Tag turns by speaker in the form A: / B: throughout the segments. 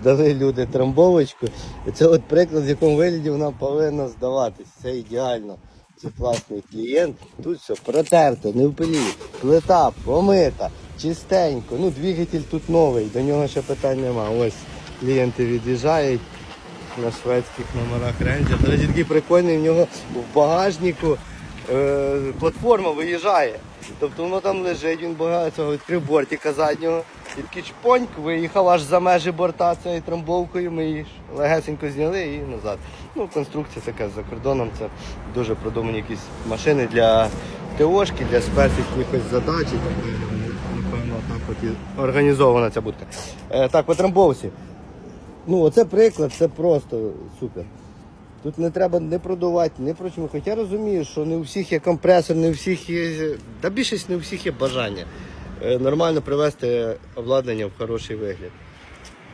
A: Здали люди трамбовочку. Це от приклад, в якому вигляді вона повинна здаватись. Це ідеально. Це класний клієнт. Тут все протерто, не в пилі. Плита помита, чистенько. Ну, двигатель тут новий, до нього ще питань нема. Ось клієнти від'їжджають на шведських номерах Ranger. До речі, такий прикольний в нього в багажнику е, платформа виїжджає. Тобто воно там лежить, він багато цього відкрив бортика заднього. І такий чпоньк виїхав аж за межі борта цією трамбовкою. Ми її легесенько зняли і назад. Ну, конструкція така за кордоном. Це дуже продумані якісь машини для ТОшки, для спец якихось задач. Напевно, так от і організована ця будка. Е, так, по трамбовці. Ну, оце приклад, це просто супер. Тут не треба не продувати, не про чому. Хоча я розумію, що не у всіх є компресор, не у всіх є. Та більшість не у всіх є бажання нормально привести обладнання в хороший вигляд.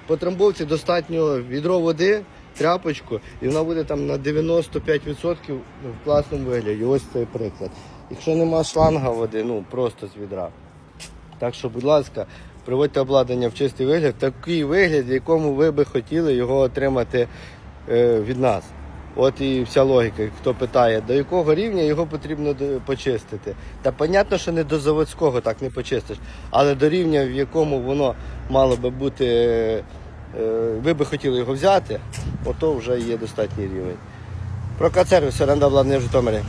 A: По трамбовці достатньо відро води, тряпочку, і вона буде там на 95% в класному вигляді. Ось цей приклад. Якщо нема шланга води, ну просто з відра. Так що, будь ласка, приводьте обладнання в чистий вигляд, такий вигляд, в якому ви би хотіли його отримати е, від нас. От і вся логіка. Хто питає, до якого рівня його потрібно почистити. Та понятно, що не до заводського так не почистиш, але до рівня, в якому воно мало би бути, е, е, ви би хотіли його взяти, ото вже є достатній рівень. Прокат сервіс, оренда владне в Житомирі.